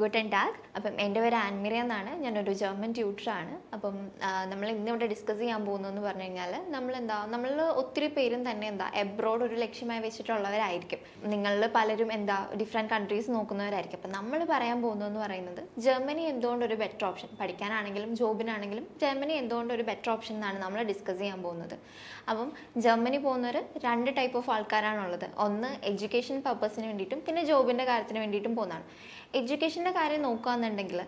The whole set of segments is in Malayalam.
ഗുട്ടൻ ടാഗ് അപ്പം എന്റെ പേര് ആൻമിറ എന്നാണ്. ഞാനൊരു ജർമ്മൻ ട്യൂട്ടറാണ് അപ്പം നമ്മൾ ഇന്നിവിടെ ഡിസ്കസ് ചെയ്യാൻ പോകുന്നതെന്ന് പറഞ്ഞു കഴിഞ്ഞാൽ നമ്മൾ എന്താ നമ്മൾ ഒത്തിരി പേരും തന്നെ എന്താ എബ്രോഡ് ഒരു ലക്ഷ്യമായി വെച്ചിട്ടുള്ളവരായിരിക്കും. നിങ്ങളിൽ പലരും എന്താ ഡിഫറെന്റ് കൺട്രീസ് നോക്കുന്നവരായിരിക്കും. അപ്പം നമ്മൾ പറയാൻ പോകുന്നതെന്ന് പറയുന്നത് ജർമ്മനി എന്തുകൊണ്ട് ഒരു ബെറ്റർ ഓപ്ഷൻ പഠിക്കാനാണെങ്കിലും ജോബിനാണെങ്കിലും ജർമ്മനി എന്തുകൊണ്ട് ഒരു ബെറ്റർ ഓപ്ഷൻ എന്നാണ് നമ്മൾ ഡിസ്കസ് ചെയ്യാൻ പോകുന്നത്. അപ്പം ജർമ്മനി പോകുന്നവർ രണ്ട് ടൈപ്പ് ഓഫ് ആൾക്കാരാണുള്ളത്. ഒന്ന് എഡ്യൂക്കേഷൻ പർപ്പസിന് വേണ്ടിയിട്ടും പിന്നെ ജോബിന്റെ കാര്യത്തിന് വേണ്ടിയിട്ടും പോകുന്നതാണ്. കാര്യം നോക്കുകയാണെന്നുണ്ടെങ്കിൽ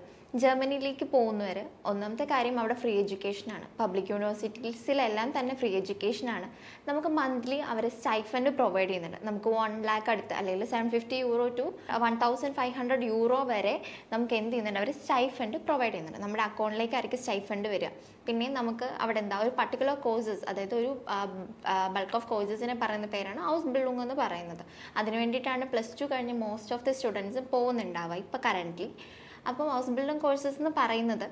ജർമ്മനിയിലേക്ക് പോകുന്നവർ ഒന്നാമത്തെ കാര്യം അവിടെ ഫ്രീ എഡ്യൂക്കേഷൻ ആണ്. പബ്ലിക് യൂണിവേഴ്സിറ്റീസിലെല്ലാം തന്നെ ഫ്രീ എഡ്യൂക്കേഷൻ ആണ്. നമുക്ക് മന്ത്ലി അവർ സ്റ്റൈഫൻഡ് പ്രൊവൈഡ് ചെയ്യുന്നുണ്ട്. നമുക്ക് വൺ ലാക്ക് അടുത്ത് അല്ലെങ്കിൽ seven fifty euro to one thousand five hundred euro വരെ നമുക്ക് എന്ത് ചെയ്യുന്നുണ്ട്? അവർ സ്റ്റൈഫൻഡ് പ്രൊവൈഡ് ചെയ്യുന്നുണ്ട്. നമ്മുടെ അക്കൗണ്ടിലേക്ക് ആർക്ക് സ്റ്റൈഫൻഡ് വരിക. പിന്നെ നമുക്ക് അവിടെ എന്താ? ഒരു പർട്ടിക്കുലർ കോഴ്സസ് അതായത് ഒരു ബൾക്ക് ഓഫ് കോഴ്സസിനെ പറയുന്ന പേരാണ് ഹൗസ് ബിൽഡിംഗ് എന്ന് പറയുന്നത്. അതിന് വേണ്ടിയിട്ടാണ് പ്ലസ് ടു കഴിഞ്ഞ് മോസ്റ്റ് ഓഫ് ദി സ്റ്റുഡൻസ് പോകുന്നുണ്ടാവുക. ഇപ്പോൾ കറന്റ്ലി അപ്പോൾ ഹൗസ് ബിൽഡിംഗ് കോഴ്സസ് എന്ന് പറയുന്നത്.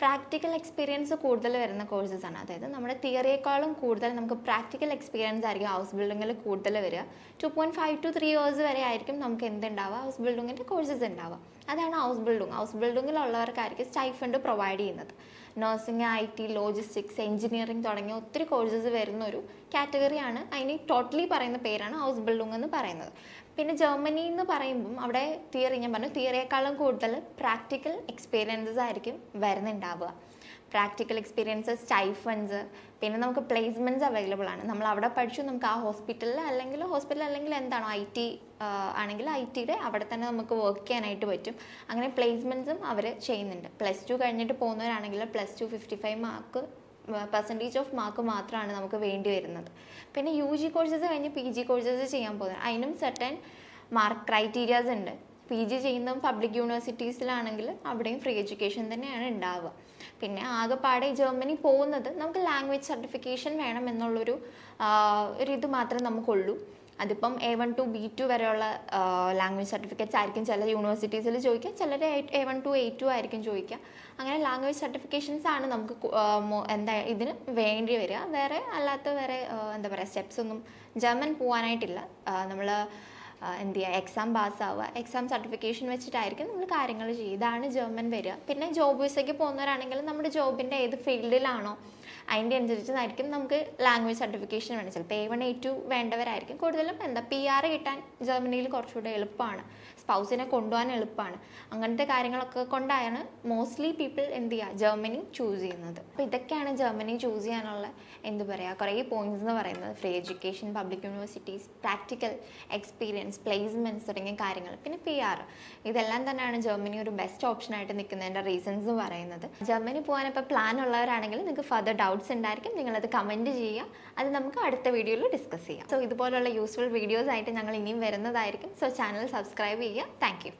പ്രാക്ടിക്കൽ എക്സ്പീരിയൻസ് കൂടുതൽ വരുന്ന കോഴ്സസ് ആണ്. അതായത് നമ്മുടെ തിയറിയേക്കാളും കൂടുതൽ നമുക്ക് പ്രാക്ടിക്കൽ എക്സ്പീരിയൻസ് ആയിരിക്കും ഹൗസ് ബിൽഡിങ്ങിൽ കൂടുതൽ വരിക. Two point five to three years വരെ ആയിരിക്കും നമുക്ക് എന്തുണ്ടാവുക? ഹൗസ് ബിൽഡിങ്ങിന്റെ കോഴ്സസ് ഉണ്ടാവുക. അതാണ് ഹൗസ് ബിൽഡിംഗ് ഹൗസ് ബിൽഡിങ്ങിലുള്ളവർക്കായിരിക്കും സ്റ്റൈഫണ്ട് പ്രൊവൈഡ് ചെയ്യുന്നത്. Nursing I T logistics engineering തുടങ്ങിയ ഒത്തിരി കോഴ്സസ് വരുന്ന ഒരു കാറ്റഗറിയാണ് അതിന് ടോട്ടലി പറയുന്ന പേരാണ് ഹൗസ് ബിൽഡിംഗ് എന്ന് പറയുന്നത്. പിന്നെ ജർമ്മനി എന്ന് പറയുമ്പം അവിടെ തിയറി ഞാൻ പറഞ്ഞു തിയറിയേക്കാളും കൂടുതൽ പ്രാക്ടിക്കൽ എക്സ്പീരിയൻസസ് ആയിരിക്കും വരുന്നുണ്ടാവുക പ്രാക്ടിക്കൽ എക്സ്പീരിയൻസ് സ്റ്റൈഫൻസ് പിന്നെ നമുക്ക് പ്ലേസ്മെന്റ്സ് അവൈലബിൾ ആണ്. നമ്മൾ അവിടെ പഠിച്ചു നമുക്ക് ആ ഹോസ്പിറ്റലിൽ അല്ലെങ്കിൽ ഹോസ്പിറ്റൽ അല്ലെങ്കിൽ എന്താണോ ഐ ടി ആണെങ്കിൽ ഐ ടിയുടെ അവിടെ തന്നെ നമുക്ക് വർക്ക് ചെയ്യാനായിട്ട് പറ്റും. അങ്ങനെ പ്ലേസ്മെന്റ്സും അവർ ചെയ്യുന്നുണ്ട്. പ്ലസ് ടു കഴിഞ്ഞിട്ട് പോകുന്നവരാണെങ്കിൽ plus two fifty five mark percentage of mark മാത്രമാണ് നമുക്ക് വേണ്ടി വരുന്നത്. പിന്നെ യു ജി കോഴ്സസ് കഴിഞ്ഞ് പി ജി കോഴ്സസ് ചെയ്യാൻ പോകുന്നത്. അതിനും സെർട്ടൻ മാർക്ക് ക്രൈറ്റീരിയാസ് ഉണ്ട്. പി ജി ചെയ്യുന്നതും പബ്ലിക് യൂണിവേഴ്സിറ്റീസിലാണെങ്കിൽ അവിടെയും ഫ്രീ എഡ്യൂക്കേഷൻ തന്നെയാണ് ഉണ്ടാവുക. പിന്നെ ആകെപ്പാടെ ജർമ്മനി പോകുന്നത് നമുക്ക് ലാംഗ്വേജ് സർട്ടിഫിക്കേഷൻ വേണം എന്നുള്ളൊരു ഒരു ഇത് മാത്രമേ നമുക്കുള്ളൂ. അതിപ്പം A one to B two വരെയുള്ള ലാംഗ്വേജ് സർട്ടിഫിക്കറ്റ്സ് ആയിരിക്കും ചില യൂണിവേഴ്സിറ്റീസിൽ ചോദിക്കുക ചിലർ A one to A two ആയിരിക്കും ചോദിക്കുക. അങ്ങനെ ലാംഗ്വേജ് സർട്ടിഫിക്കേഷൻസ് ആണ് നമുക്ക് എന്താ ഇതിന് വേണ്ടി വരിക. വേറെ അല്ലാത്ത വേറെ എന്താ പറയുക സ്റ്റെപ്സ് ഒന്നും ജർമ്മൻ പോകാനായിട്ടില്ല നമ്മൾ എന്ത് ചെയ്യുക എക്സാം പാസ്സാവുക എക്സാം സർട്ടിഫിക്കേഷൻ വെച്ചിട്ടായിരിക്കും നമ്മൾ കാര്യങ്ങൾ ചെയ്യുക. ഇതാണ് ജർമ്മൻ വരിക. പിന്നെ ജോബ് വിസയ്ക്ക് പോകുന്നവരാണെങ്കിൽ നമ്മുടെ ജോബിന്റെ ഏത് ഫീൽഡിലാണോ അതിന്റെ അനുസരിച്ചായിരിക്കും നമുക്ക് ലാംഗ്വേജ് സർട്ടിഫിക്കേഷൻ വേണം ചിലപ്പോൾ എ വൺ എ ടു വേണ്ടവരായിരിക്കും. കൂടുതലും എന്താ പി ആർ കിട്ടാൻ ജർമ്മനിയിൽ കുറച്ചുകൂടെ എളുപ്പമാണ്. സ്പൗസിനെ കൊണ്ടുപോകാൻ എളുപ്പമാണ്. അങ്ങനത്തെ കാര്യങ്ങളൊക്കെ കൊണ്ടാണ് മോസ്റ്റ്ലി പീപ്പിൾ എന്ത് ചെയ്യുക ജർമ്മനി ചൂസ് ചെയ്യുന്നത്. അപ്പോൾ ഇതൊക്കെയാണ് ജർമ്മനി ചൂസ് ചെയ്യാനുള്ള എന്ത് പറയുക കുറേ പോയിന്റ്സ് എന്ന് പറയുന്നത്. Free education public universities practical experience placements തുടങ്ങിയ കാര്യങ്ങൾ പിന്നെ പി ആർ ഇതെല്ലാം തന്നെയാണ് ജർമ്മനി ഒരു ബെസ്റ്റ് ഓപ്ഷനായിട്ട് നിൽക്കുന്നതിന്റെ റീസൺസ് എന്ന് പറയുന്നത്. ജർമ്മനി പോകാൻ ഇപ്പോൾ പ്ലാൻ ഉള്ളവരാണെങ്കിൽ നിങ്ങൾക്ക് ഫർദർ ഡൗട്ട്സ് ഉണ്ടായിരിക്കും. നിങ്ങളത് കമന്റ് ചെയ്യുക. അത് നമുക്ക് അടുത്ത വീഡിയോയിൽ ഡിസ്കസ് ചെയ്യാം. സോ ഇതുപോലുള്ള യൂസ്ഫുൾ വീഡിയോസ് ആയിട്ട് ഞങ്ങൾ ഇനിയും വരുന്നതായിരിക്കും. സോ ചാനൽ സബ്സ്ക്രൈബ് ചെയ്യുക. താങ്ക്